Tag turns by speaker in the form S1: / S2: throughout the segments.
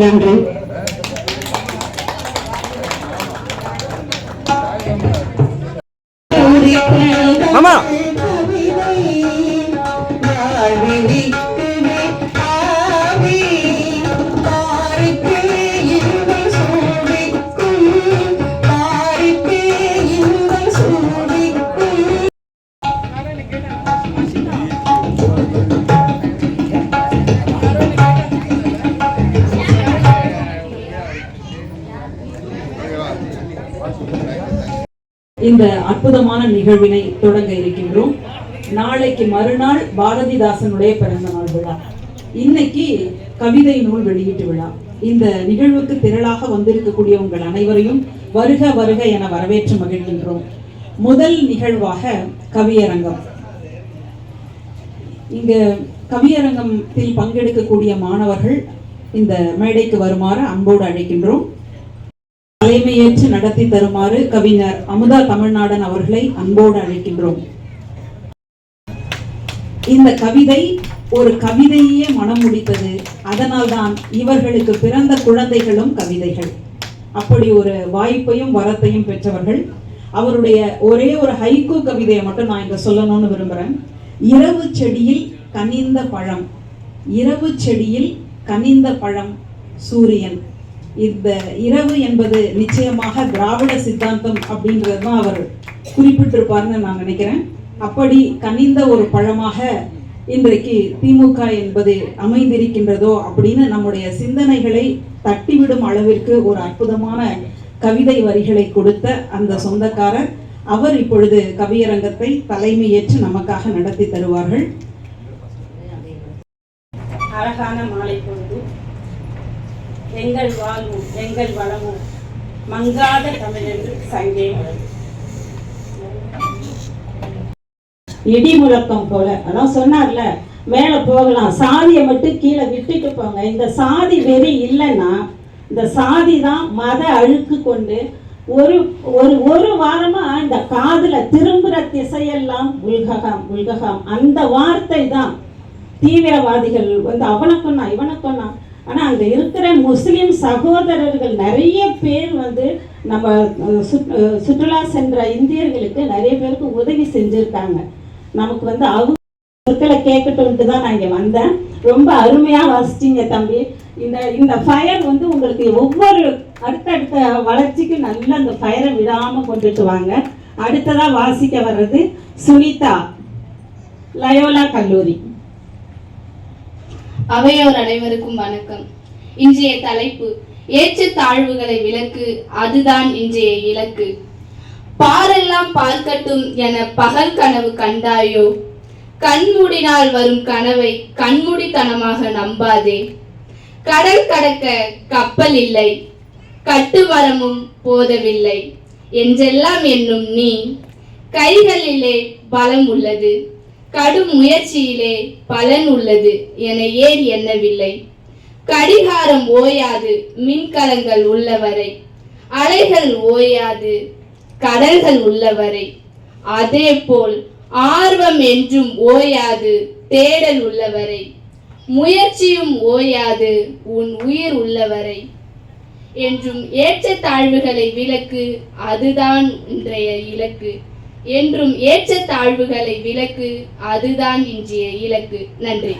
S1: நன்றி.
S2: மாமா.
S1: இந்த அற்புதமான நிகழ்வினை தொடங்க இருக்கின்றோம். நாளைக்கு மறுநாள் பாரதிதாசனுடைய பிறந்த நாள் விழா. இன்னைக்கு கவிதை நூல் வெளியீட்டு விழா. இந்த நிகழ்வுக்கு திரளாக வந்திருக்கக்கூடிய உங்கள் அனைவரையும் வருக வருக என வரவேற்று மகிழ்கின்றோம். முதல் நிகழ்வாக கவியரங்கம். இங்க கவியரங்கத்தில் பங்கெடுக்கக்கூடிய மாணவர்கள் இந்த மேடைக்கு வருமாறு அன்போடு அழைக்கின்றோம். தலைமையேற்று நடத்தி தருமாறு கவிஞர் அமுதா தமிழ்நாடன் அவர்களை அன்போடு அழைக்கின்றோம். இந்த கவிதை ஒரு கவிதையே மனம் முடித்தது. அதனால்தான் இவர்களுக்கு பிறந்த குழந்தைகளும் கவிதைகள். அப்படி ஒரு வாய்ப்பையும் வரத்தையும் பெற்றவர்கள். அவருடைய ஒரே ஒரு ஹைகோ கவிதையை மட்டும் நான் இங்க சொல்லணும்னு விரும்புறேன். இரவு செடியில் கனிந்த பழம். இரவு செடியில் கனிந்த பழம் சூரியன். இந்த இரவு என்பது நிச்சயமாக திராவிட சித்தாந்தம் அப்படின்றது தான் அவர் குறிப்பிட்டிருப்பார்னு நான் நினைக்கிறேன். அப்படி கனிந்த ஒரு பழமாக இன்றைக்கு திமுக என்பது அமைந்திருக்கின்றதோ அப்படின்னு நம்முடைய சிந்தனைகளை தட்டிவிடும் அளவிற்கு ஒரு அற்புதமான கவிதை வரிகளை கொடுத்த அந்த சொந்தக்காரர் அவர் இப்பொழுது கவியரங்கத்தை தலைமையேற்று நமக்காக நடத்தி தருவார்கள்.
S3: அழகான மாலை எங்கள் வாழ்வும் எங்கள் வளமும் மங்காத தமிழென்று சங்கே.
S4: இடி முழக்கம் போல. அதான் சொன்னார்ல மேல போகலாம். சாதியை மட்டும் கீழே விட்டுட்டு போங்க. இந்த சாதி வெறி இல்லைன்னா இந்த சாதி தான் மத அழுக்கு கொண்டு ஒரு ஒரு ஒரு வாரமா இந்த காதுல திரும்புற திசையெல்லாம் உல்ககாம் உல்ககாம் அந்த வார்த்தை தான் தீவிரவாதிகள் வந்து அவனை கொன்னா இவனை கொன்னா. ஆனா அங்க இருக்கிற முஸ்லிம் சகோதரர்கள் நிறைய பேர் வந்து நம்ம சுற்றுலா சென்ற இந்தியர்களுக்கு நிறைய பேருக்கு உதவி செஞ்சிருக்காங்க. நமக்கு வந்து அவங்க சொற்களை கேட்கட்டும்ட்டு தான் நான் இங்கே வந்தேன். ரொம்ப அருமையாக வாசிச்சிங்க தம்பி. இந்த இந்த ஃபயர் வந்து உங்களுக்கு ஒவ்வொரு அடுத்தடுத்த வளர்ச்சிக்கு நல்ல அந்த ஃபயரை விடாமல் கொண்டுட்டு வாங்க. அடுத்ததாக வாசிக்க வர்றது சுனிதா லயோலா கல்லூரி.
S5: அவையோர் அனைவருக்கும் வணக்கம். இன்றைய தலைப்பு ஏற்ற தாழ்வுகளை விளக்கு அதுதான் இன்றைய இலக்கு. பாரெல்லாம் பார்க்கட்டும் என பகல் கனவு கண்டாயோ? கண்மூடினால் வரும் கனவை கண்மூடித்தனமாக நம்பாதே. கடல் கடக்க கப்பல் இல்லை. கட்டுமரமும் போதவில்லை. என்றெல்லாம் என்னும் நீ. கைகளிலே பலம் உள்ளது. கடும் முயற்சியிலே பலன் உள்ளது என ஏன் எண்ணவில்லை? கடிகாரம் ஓயாது மின்கலங்கள் உள்ளவரை அலைகள் ஓயாது கடல்கள் உள்ளவரை அதேபோல் ஆர்வம் என்றும் ஓயாது தேடல் உள்ளவரை முயற்சியும் ஓயாது உன் உயிர் உள்ளவரை என்றும் ஏற்ற தாழ்வுகளை விலக்கு அதுதான் இன்றைய இலக்கு. என்றும் ஏற்ற தாழ்வுகளை விலக்கு அதுதான் இன்றைய இலக்கு. நன்றி.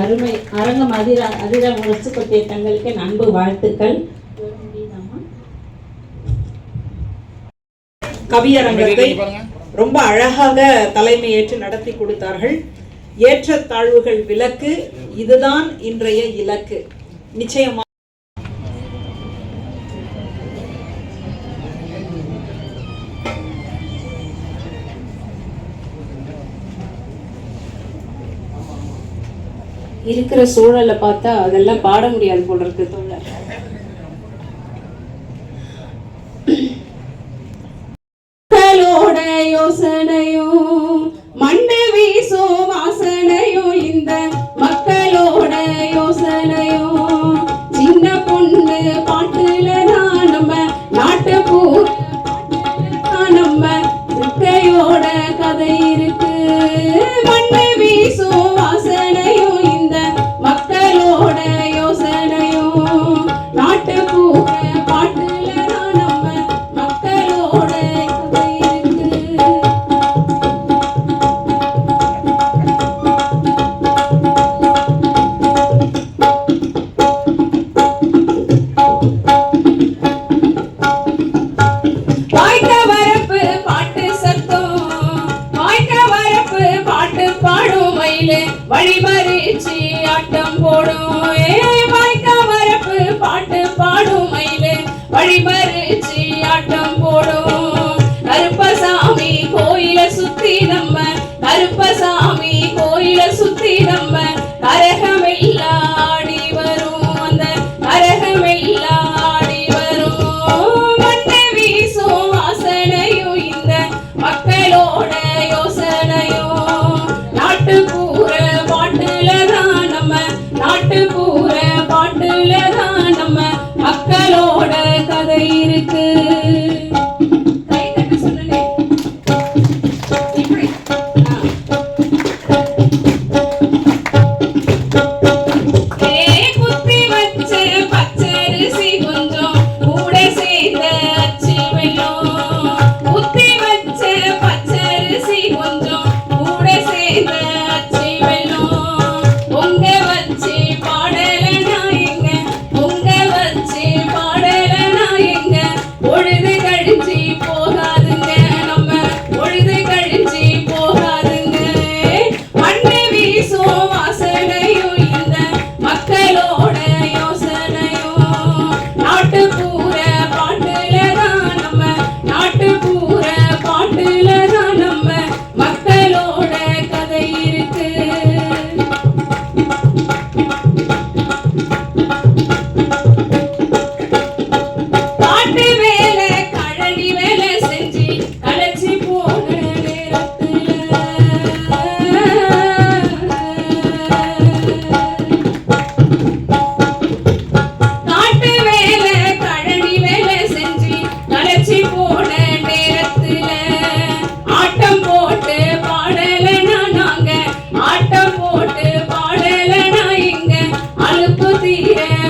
S4: அருமை அரங்கம் அதிரா அதிரா முரசு பற்றிய தங்களுக்கு அன்பு வாழ்த்துக்கள்.
S1: கவியரங்கத்தை ரொம்ப அழகாக தலைமையேற்று நடத்தி கொடுத்தார்கள். ஏற்ற தாழ்வுகள் விலக்கு இதுதான் இன்றைய இலக்கு. நிச்சயமா
S3: இருக்கிற சூழலை பார்த்தா அதெல்லாம் பாட முடியாது போல இருக்கு தோழர்.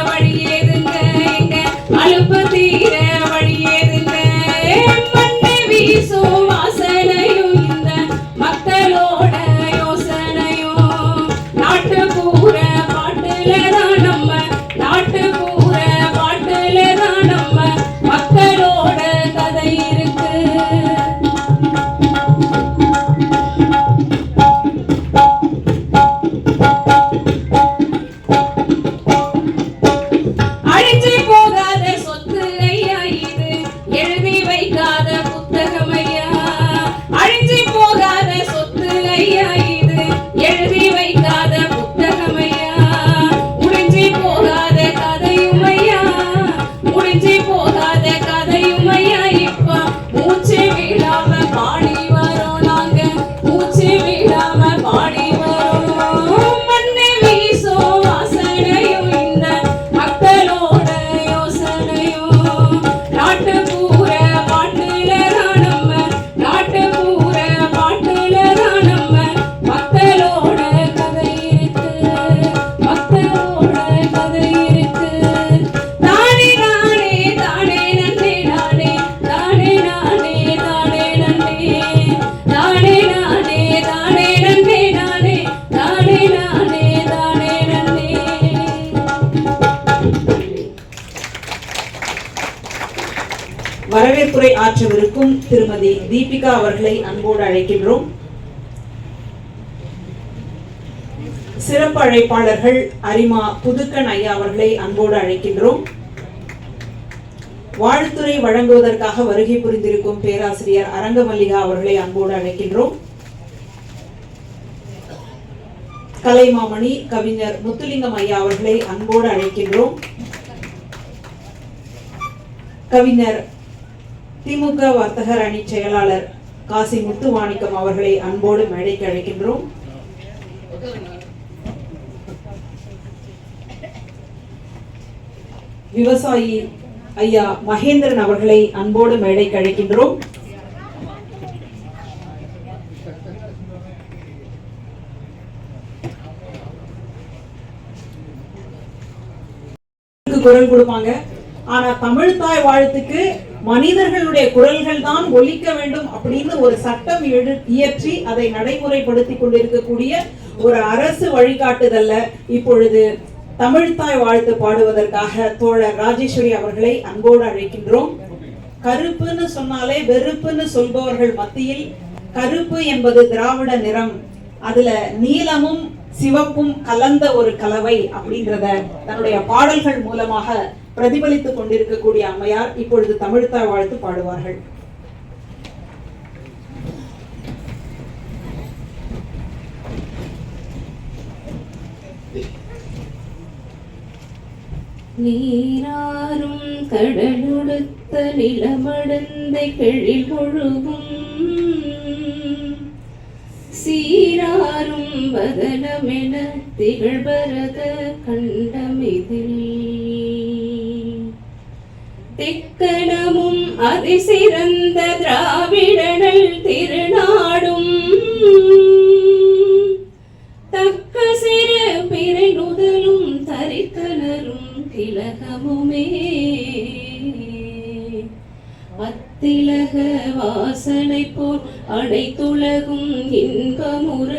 S4: வழியே
S1: வரவேற்புரை ஆற்றவிருக்கும் திருமதி தீபிகா அவர்களை அன்போடு அழைக்கின்றோம். சிறப்பு அழைப்பாளர்கள் அரிமா புதுக்கன் ஐயா அவர்களை அன்போடு அழைக்கின்றோம். வாழ்த்துறை வழங்குவதற்காக வருகை புரிந்திருக்கும் பேராசிரியர் அரங்கமல்லிகா அவர்களை அன்போடு அழைக்கின்றோம். கலைமாமணி கவிஞர் முத்துலிங்கம் ஐயா அவர்களை அன்போடு அழைக்கின்றோம். கவிஞர் திமுக வர்த்தகர் அணி செயலாளர் காசி முத்துவாணிக்கம் அவர்களை அன்போடு மேடைக்கு அழைக்கின்றோம். விவசாயி ஐயா மகேந்திரன் அவர்களை அன்போடு மேடைக்கு அழைக்கின்றோம். குரல் கொடுப்பாங்க. ஆனா தமிழ் தாய் வாழ்த்துக்கு மனிதர்களுடைய குரல்கள் தான் ஒலிக்க வேண்டும் அப்படின்னு ஒரு சட்டம் எழு இயற்றி அதை நடைமுறைப்படுத்தி கொண்டிருக்கக்கூடிய ஒரு அரசு வழிகாட்டுதல்ல. இப்பொழுது தமிழ்த்தாய் வாழ்த்து பாடுவதற்காக தோழர் ராஜேஸ்வரி அவர்களை அன்போடு அழைக்கின்றோம். கருப்புன்னு சொன்னாலே வெறுப்புன்னு சொல்பவர்கள் மத்தியில் கருப்பு என்பது திராவிட நிறம். அதுல நீலமும் சிவப்பும் கலந்த ஒரு கலவை அப்படின்றத தன்னுடைய பாடல்கள் மூலமாக பிரதிபலித்துக் கொண்டிருக்கக்கூடிய அம்மையார் இப்பொழுது தமிழ்த்தா வாழ்த்து பாடுவார்கள்.
S3: நீராறும் கடலுடுத்த நிலமடந்தை கிழி முழுகும் சீராரும் வதனமென திகழ்பரத கண்டமிதில். திக்கணமும் அதிசிறந்த திராவிடனல் திருநாடும். தக்க சிறு பிறை நுதலும் தரித்தனரும் திலகமுமே. திலக வாசனை போல் அனைத்துலகும் இன்பமுற.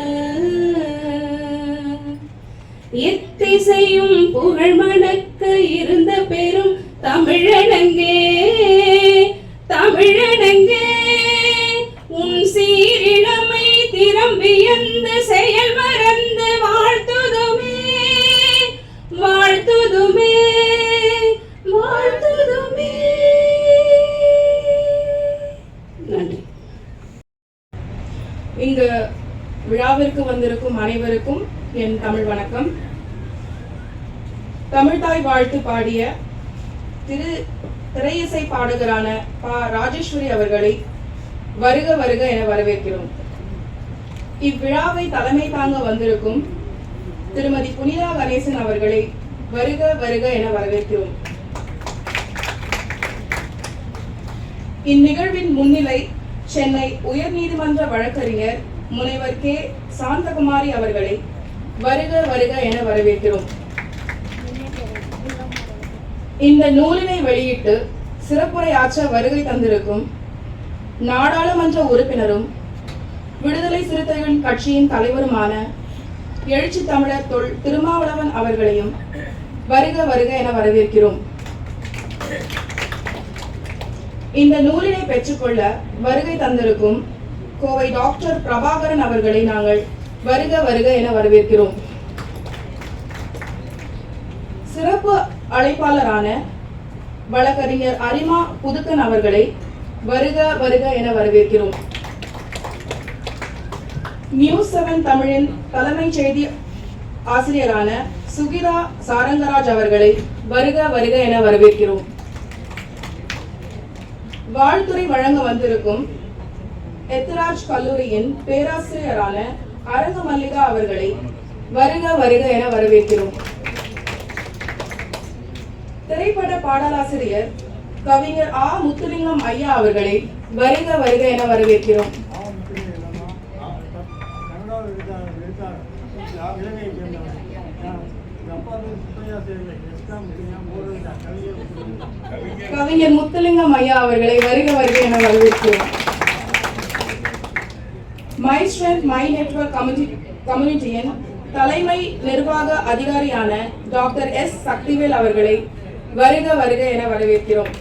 S3: எத்திசையும் புகழ் மணக்க இருந்த பெரும் தமிழனங்கே தமிழனங்கே உன் சீரிழமை
S6: திரம்பியன் என் தமிழ் வணக்கம். தமிழ்தாய் வாழ்த்து பாடிய திரு திரையிசை பாடகரான பா ராஜேஸ்வரி அவர்களை வருக வருக என வரவேற்கிறோம். இவ்விழாவை தலைமை தாங்க வந்திருக்கும் திருமதி புனிதா கணேசன் அவர்களை வருக வருக என வரவேற்கிறோம். இந்நிகழ்வின் முன்னிலை சென்னை உயர்நீதிமன்ற வழக்கறிஞர் முனைவர் கே சாந்தகுமாரி அவர்களை வருக வருக என வரவேற்கிறோம். இந்த நூலினை வெளியிட்டு சிறப்புரை ஆற்ற வருகை தந்திருக்கும் நாடாளுமன்ற உறுப்பினரும் விடுதலை சிறுத்தைகள் கட்சியின் தலைவருமான எழுச்சி தமிழர் தொல் திருமாவளவன் அவர்களையும் வருக வருக என வரவேற்கிறோம். இந்த நூலினை பெற்றுக்கொள்ள வருகை தந்திருக்கும் கோவை டாக்டர் பிரபாகரன் அவர்களை நாங்கள் வருக வருக என வரவேற்கிறோம். சிறப்பு அழைப்பாளரான வழக்கறிஞர் அரிமா புதுக்கன் அவர்களை வருக வருக என வரவேற்கிறோம். நியூஸ் செவன் தமிழின் தலைமை செய்தி ஆசிரியரான சுகிதா சாரங்கராஜ் அவர்களை வருக வருக என வரவேற்கிறோம். வாழ்த்துறை வழங்க வந்திருக்கும் எத்ராஜ் கல்லூரியின் பேராசிரியரான அரங்க மல்லிகா அவர்களை வருக வருக என வரவேற்கிறோம். திரைப்பட பாடலாசிரியர் கவிஞர் ஆ. முத்துலிங்கம் ஐயா அவர்களை வருக வருக என வரவேற்கிறோம். கவிஞர் முத்துலிங்கம் ஐயா அவர்களை வருக வருக என வரவேற்கிறோம். மை ஸ்ட்ரென்த் மை நெட்வொர்க் கம்யூனிட்டியின் தலைமை நிர்வாக அதிகாரியான டாக்டர் எஸ். சக்திவேல் அவர்களை வருக வருக என வரவேற்கிறோம்.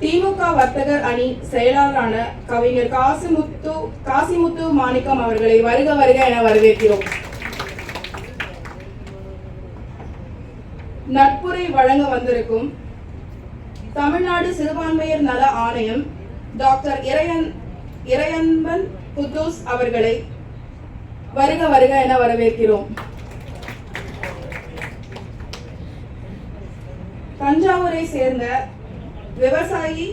S6: திமுக வர்த்தகர் அணி செயலாளரான கவிஞர் காசிமுத்து காசிமுத்து மாணிக்கம் அவர்களை வருக வருக என வரவேற்கிறோம். நட்புரை வழங்க வந்திருக்கும் தமிழ்நாடு சிறுபான்மையர் நல ஆணையம் டாக்டர் இறையன் இறையன்பன் குத்தூஸ் அவர்களை வருக வருக என வரவேற்கிறோம். தஞ்சாவூரை சேர்ந்த விவசாயி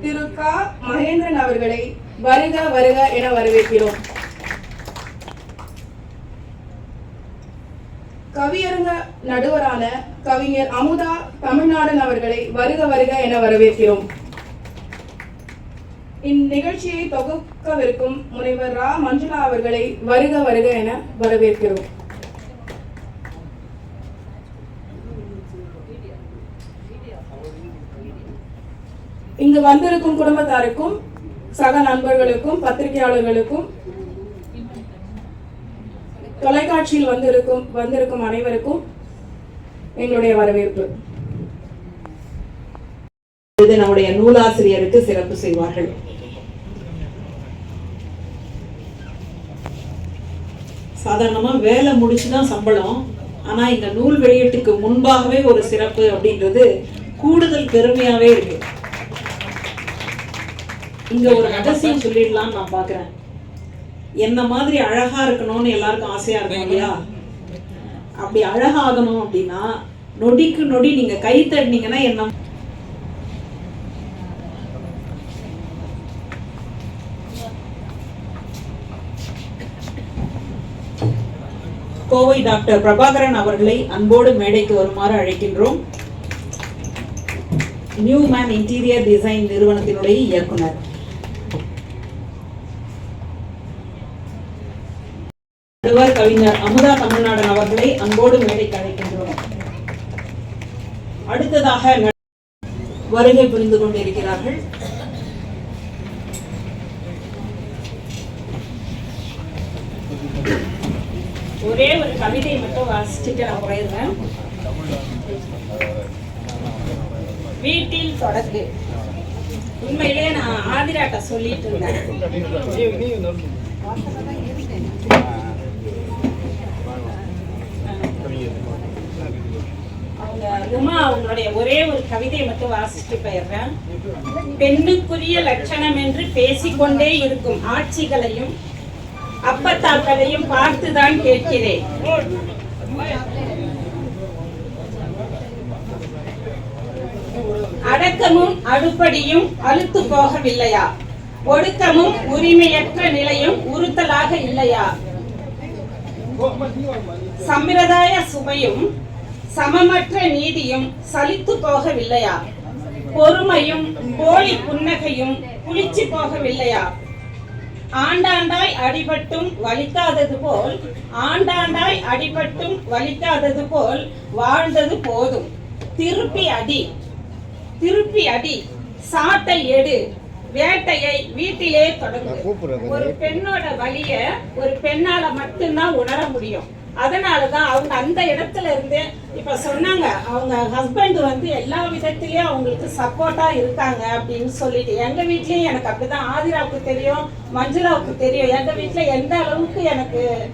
S6: திரு கா. மகேந்திரன் அவர்களை வருக வருக என வரவேற்கிறோம். கவியரங்க நடுவரான கவிஞர் அமுதா தமிழ்நாடன் அவர்களை வருக வருக என வரவேற்கிறோம். இந்நிகழ்ச்சியை தொகுக்கவிருக்கும் முனைவர் ரா. மஞ்சுளா அவர்களை வருக வருக என வரவேற்கிறோம். இங்கு வந்திருக்கும் குடும்பத்தாருக்கும் சக நண்பர்களுக்கும் பத்திரிகையாளர்களுக்கும் தொலைக்காட்சியில் வந்திருக்கும் வந்திருக்கும் அனைவருக்கும் எங்களுடைய வரவேற்பு.
S1: இது நம்முடைய நூலாசிரியருக்கு சிறப்பு செய்வார்கள். சாதாரணமாக வேலை முடிச்சுதான் சம்பளம். ஆனா இந்த நூல் வெளியீட்டுக்கு முன்பாகவே ஒரு சிறப்பு அப்படின்றது கூடுதல் பெருமையாவே இருக்கு. இங்கே ஒரு ரகசியம் சொல்லிடலாம்னு நான் பாக்குறேன். என்ன மாதிரி அழகா இருக்கணும்னு எல்லாருக்கும் ஆசையா இருக்கும் இல்லையா? அப்படி அழகாகணும் அப்படின்னா நொடிக்கு நொடி நீங்க கை தட்டினீங்கன்னா என்ன கோவை டாக்டர் பிரபாகரன் அவர்களை அன்போடு மேடைக்கு வருமாறு அழைக்கின்றோம். நியூ மேன் இன்டீரியர் டிசைன் நிறுவனத்தினுடைய இயக்குனர். நடுவர் கவிஞர் அமுதா தமிழ்நாடன் அவர்களை அன்போடு மேடைக்கு அழைக்கின்றோம். அடுத்ததாக வருகை புரிந்து கொண்டிருக்கிறார்கள்.
S4: ஒரே ஒரு கவிதை மட்டும் வாசிச்சுட்டு நான் போயிடுறேன். வீட்டில் தொடர்பு. உண்மையிலே நான் ஆதிராட்ட சொல்லிட்டு இருந்தேன். அவங்க உமா அவங்களுடைய ஒரே ஒரு கவிதையை மட்டும் வாசிச்சுட்டு போயிடுறேன். பெண்ணுக்குரிய லட்சணம் என்று பேசிக்கொண்டே இருக்கும் ஆட்சிகளையும் அப்பத்தாக்களையும் பார்த்துதான் கேட்கிறேன். அடக்கமும் அடுப்படியும் அழுத்து போகவில்லையா? ஒடுக்கமும் உரிமையற்ற நிலையும் உறுத்தலாக இல்லையா? சம்பிரதாய சுவையும் சமமற்ற நீதியும் சலித்து போகவில்லையா? பொறுமையும் போலி புன்னகையும் குளிச்சு போகவில்லையா? ஆண்டாண்டாய் அடிபட்டும் வலிக்காதது போல் ஆண்டாண்டாய் அடிபட்டும் வலிக்காதது போல் வாழ்ந்தது போதும். திருப்பி அடி திருப்பி அடி சாட்டை எடு வேட்டையை வீட்டிலே தொடங்கு. ஒரு பெண்ணோட வலிய ஒரு பெண்ணால மட்டும்தான் உணர முடியும். அதனால தான் அவங்க அந்த இடத்துல இருந்து இப்போ சொன்னாங்க அவங்க ஹஸ்பண்ட் வந்து எல்லா விதத்துலேயும் அவங்களுக்கு சப்போர்ட்டாக இருக்காங்க அப்படின்னு சொல்லிட்டு. எங்கள் வீட்லேயும் எனக்கு அப்படிதான். ஆதிராவுக்கு தெரியும் மஞ்சுளாவுக்கு தெரியும். எங்கள் வீட்டில் எந்த அளவுக்கு எனக்கு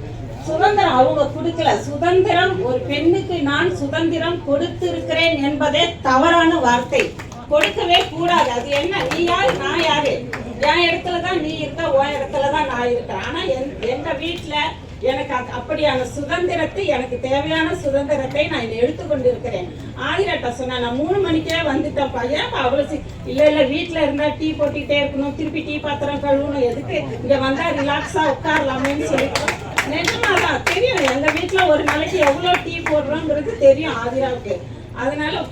S4: சுதந்திரம் அவங்க கொடுக்கல. சுதந்திரம் ஒரு பெண்ணுக்கு நான் சுதந்திரம் கொடுத்திருக்கிறேன் என்பதே தவறான வார்த்தை. கொடுக்கவே கூடாது. அது என்ன? நீ யாரு? நான் யாரு? என் இடத்துல தான் நீ இருக்க உன் இடத்துல தான் நான் இருக்கேன் ஆனால் என்- எங்க வீட்டில் எனக்கு அது- அப்படியான சுதந்திரத்தை எனக்கு தேவையான சுதந்திரத்தை நான் எடுத்துக்கொண்டு இருக்கிறேன் ஆயிரட்ட சொன்னா நான் மூணு மணிக்கே வந்துட்டேன் பையன் அவ்வளோ சி- இல்ல இல்ல வீட்ல இருந்தா டீ போட்டுக்கிட்டே இருக்கணும் திருப்பி டீ பாத்திரம் கழுவணும் எதுக்கு? இங்க வந்தால் ரிலாக்ஸாக உட்காரலாமேன்னு சொல்லிட்டு. நிஜமாதான் தெரியும் எங்க வீட்ல ஒரு நாளைக்கு எவ்வளவு டீ போடுறோங்கிறது தெரியும் ஆதிராவுக்கு. அதனால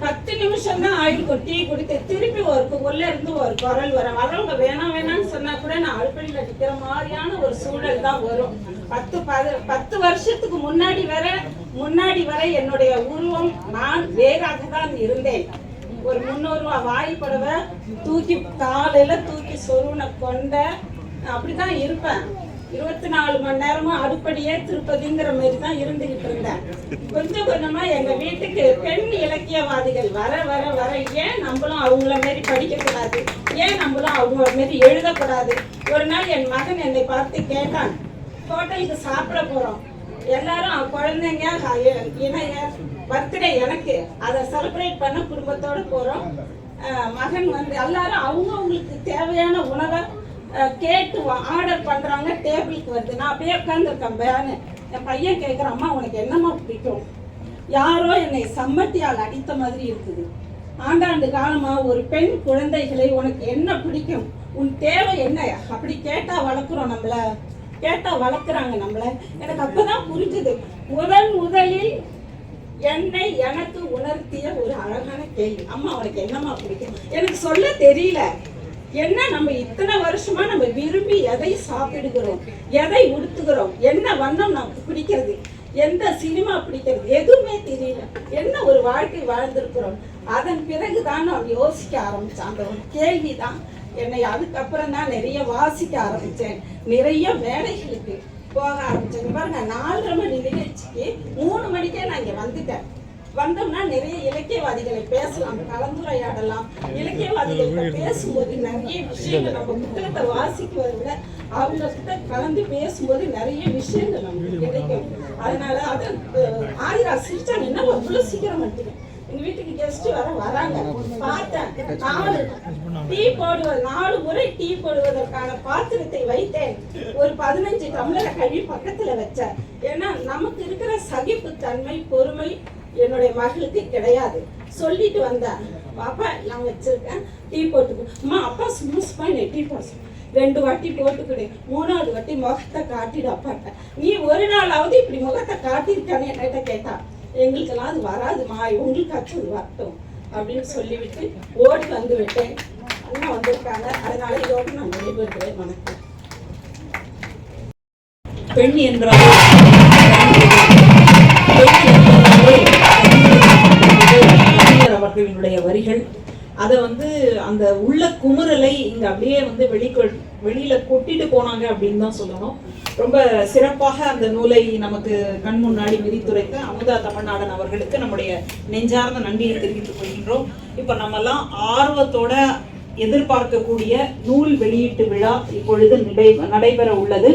S4: பத்து நிமிஷம் தான் ஆயிருக்கும் டீ குடித்து திருப்பி ஒரு உள்ள இருந்து ஒரு குரல் வரும். வரவங்க வேணாம் வேணாம்னு சொன்னா கூட நான் அடுப்படியில நிற்கிற மாதிரியான ஒரு சூழல் தான் வரும். பத்து பத்து வருஷத்துக்கு முன்னாடி வர முன்னாடி வரை என்னுடைய உருவம் நான் வேறாக தான் இருந்தேன். ஒரு முந்நூறு ரூபா வாய் புடவை தூக்கி காலையில தூக்கி சொருவின கொண்ட அப்படிதான் இருப்பேன். இருபத்தி நாலு மணி நேரமும் அடுப்படியே திருப்பதிங்கிற மாதிரி தான் இருந்துகிட்டு இருந்தேன். கொஞ்சம் கொஞ்சமா எங்க வீட்டுக்கு பெண் இலக்கியவாதிகள் வர வர வர ஏன் நம்மளும் அவங்கள மாரி படிக்க கூடாது ஏன் நம்மளும் அவங்கள மாரி எழுதக்கூடாது? ஒரு நாள் என் மகன் என்னை பார்த்து கேட்டான் ஹோட்டலுக்கு சாப்பிட போறோம். எல்லாரும் குழந்தைங்க அஹ், பர்த்டே எனக்கு. அதை செலிப்ரேட் பண்ண குடும்பத்தோட போறோம். மகன் வந்து எல்லாரும் அவங்கவுங்களுக்கு தேவையான உணவை கேட்டு ஆர்டர் பண்றாங்க டேபிளுக்கு வருது. நான் அப்படியே உட்காந்துருக்கேன் பேனு என் பையன் கேட்குறான் அம்மா உனக்கு என்னம்மா பிடிக்கும்? யாரோ என்னை சம்மத்தியால் அடித்த மாதிரி இருக்குது. ஆண்டாண்டு காலமாக ஒரு பெண் குழந்தைகளை உனக்கு என்ன பிடிக்கும்? உன் தேவை என்ன? அப்படி கேட்டால் வளர்க்குறோம் நம்மள. கேட்டா வளர்க்குறாங்க நம்மள. எனக்கு அப்பதான் புரிஞ்சுது. முதல் முதலில் என்னை எனக்கு உணர்த்திய ஒரு அழகான கேள்வி. அம்மா உனக்கு என்னம்மா பிடிக்கும்? எனக்கு சொல்ல தெரியல. என்ன நம்ம இத்தனை வருஷமா நம்ம விரும்பி எதை சாப்பிடுகிறோம்? எதை உடுத்துகிறோம்? என்ன வண்ணம் நமக்கு பிடிக்கிறது? எந்த சினிமா பிடிக்கிறது? எதுவுமே தெரியல. என்ன ஒரு வாழ்க்கை வாழ்ந்திருக்கிறோம்? அதன் பிறகுதான் நான் யோசிக்க ஆரம்பிச்சேன். அந்த ஒரு கேள்விதான். என்னை அதுக்கப்புறம் தான் நிறைய வாசிக்க ஆரம்பிச்சேன். நிறைய வேலைகளுக்கு போக ஆரம்பிச்சேன். பாருங்க நாலரை மணி நிகழ்ச்சிக்கு மூணு மணிக்கே நான் இங்க வந்துட்டேன். வந்தோம்னா நிறைய இலக்கியவாதிகளை பேசலாம் கலந்துரையாடலாம். இலக்கியவாதிகள் பேசும்போது நிறைய விஷயங்கள் நம்ம புத்தகத்தை வாசிக்குவதை விட அவங்க கிட்ட கலந்து பேசும்போது நிறைய விஷயங்கள் நமக்கு கிடைக்கும். அதனால அதை ஆயிரம் சிரிச்சாங்க என்ன அவ்வளவு சீக்கிரம் வந்துட்டீங்க எங்க வீட்டுக்கு கெஸ்ட் வர வராங்க. பார்த்தேன். நாலு டீ போடுவது நாலு முறை டீ போடுவதற்கான பாத்திரத்தை வைத்தேன். ஒரு பதினஞ்சு டம்ளரை கழுவி பக்கத்துல வச்சேன். ஏன்னா நமக்கு இருக்கிற சகிப்பு தன்மை பொறுமை என்னுடைய மகளுக்கு கிடையாது. சொல்லிட்டு வந்தேன். பாப்பா நான் வச்சிருக்கேன். டீ போட்டு அம்மா அப்பா ஸ்மூஸ் பண்ணி டீ போட ரெண்டு வாட்டி போட்டுக்கிடு. மூணாவது வாட்டி முகத்தை காட்டிடு அப்பாட்ட நீ ஒரு நாளாவது இப்படி முகத்தை காட்டியிருக்கானே என்கிட்ட கேட்டா. எங்களுக்கெல்லாம் அது வராதுமா உங்களுக்காச்சும் அது வரட்டும் அப்படின்னு சொல்லிவிட்டு ஓடி வந்து விட்டேன் அண்ணா வந்திருக்காங்க அதனால இதோடு நான் விடைபெறுகிறேன் வணக்கம்
S1: பெண் என்றால் அவர்களினுடைய வரிகள் அதை வந்து அந்த உள்ள குமுறலை இங்கே அப்படியே வந்து வெளிக்கொ வெளியில் கொட்டிட்டு போனாங்க அப்படின்னு தான் சொல்லணும். ரொம்ப சிறப்பாக அந்த நூலை நமக்கு கண் முன்னாடி விரித்துரைத்த அமுதா தமிழ்நாடன் அவர்களுக்கு நம்முடைய நெஞ்சார்ந்த நன்றியை தெரிவித்துக் கொள்கின்றோம். இப்போ நம்மெல்லாம் ஆர்வத்தோட எதிர்பார்க்கக்கூடிய நூல் வெளியீட்டு விழா இப்பொழுது நடை நடைபெற உள்ளது.